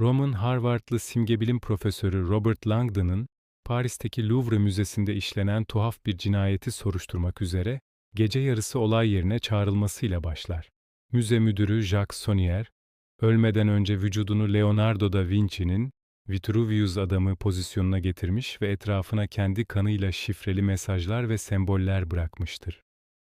Roman Harvardlı simgebilim profesörü Robert Langdon'ın Paris'teki Louvre Müzesi'nde işlenen tuhaf bir cinayeti soruşturmak üzere gece yarısı olay yerine çağrılmasıyla başlar. Müze müdürü Jacques Sonnier, ölmeden önce vücudunu Leonardo da Vinci'nin Vitruvius adamı pozisyonuna getirmiş ve etrafına kendi kanıyla şifreli mesajlar ve semboller bırakmıştır.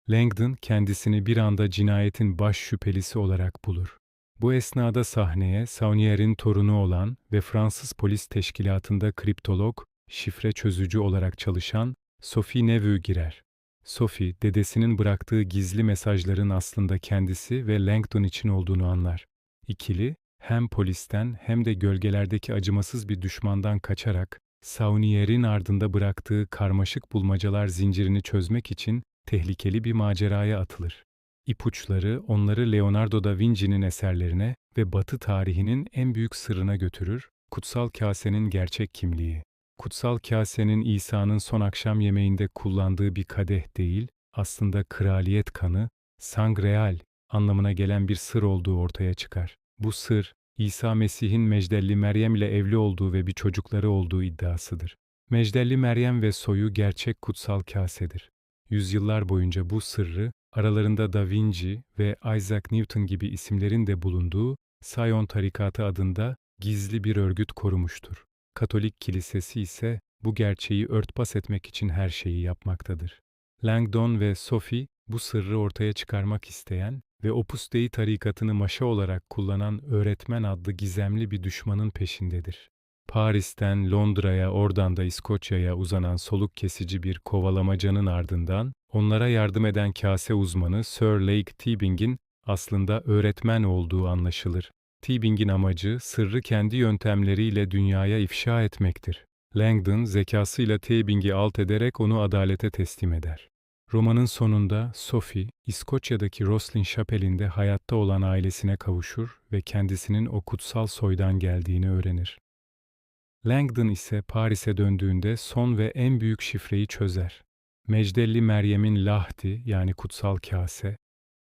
Langdon kendisini bir anda cinayetin baş şüphelisi olarak bulur. Bu esnada sahneye Saunier'in torunu olan ve Fransız polis teşkilatında kriptolog, şifre çözücü olarak çalışan Sophie Neveu girer. Sophie, dedesinin bıraktığı gizli mesajların aslında kendisi ve Langdon için olduğunu anlar. İkili, hem polisten hem de gölgelerdeki acımasız bir düşmandan kaçarak, Saunier'in ardında bıraktığı karmaşık bulmacalar zincirini çözmek için tehlikeli bir maceraya atılır. İpuçları onları Leonardo da Vinci'nin eserlerine ve Batı tarihinin en büyük sırrına götürür, kutsal kasenin gerçek kimliği. Kutsal kasenin İsa'nın son akşam yemeğinde kullandığı bir kadeh değil, aslında kraliyet kanı, sangreal anlamına gelen bir sır olduğu ortaya çıkar. Bu sır, İsa Mesih'in Mecdelli Meryem ile evli olduğu ve bir çocukları olduğu iddiasıdır. Mecdelli Meryem ve soyu gerçek kutsal kasedir. Yüzyıllar boyunca bu sırrı, aralarında Da Vinci ve Isaac Newton gibi isimlerin de bulunduğu Sion Tarikatı adında gizli bir örgüt korumuştur. Katolik kilisesi ise bu gerçeği örtbas etmek için her şeyi yapmaktadır. Langdon ve Sophie bu sırrı ortaya çıkarmak isteyen ve Opus Dei tarikatını maşa olarak kullanan öğretmen adlı gizemli bir düşmanın peşindedir. Paris'ten Londra'ya, oradan da İskoçya'ya uzanan soluk kesici bir kovalamacanın ardından onlara yardım eden kase uzmanı Sir Lake Teabing'in aslında öğretmen olduğu anlaşılır. Teabing'in amacı sırrı kendi yöntemleriyle dünyaya ifşa etmektir. Langdon zekasıyla Teabing'i alt ederek onu adalete teslim eder. Romanın sonunda Sophie, İskoçya'daki Roslin Şapeli'nde hayatta olan ailesine kavuşur ve kendisinin o kutsal soydan geldiğini öğrenir. Langdon ise Paris'e döndüğünde son ve en büyük şifreyi çözer. Mecdelli Meryem'in lahdi yani kutsal kase,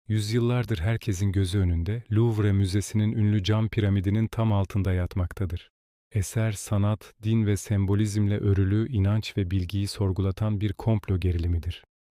yüzyıllardır herkesin gözü önünde Louvre Müzesi'nin ünlü cam piramidinin tam altında yatmaktadır. Eser, sanat, din ve sembolizmle örülü inanç ve bilgiyi sorgulatan bir komplo gerilimidir.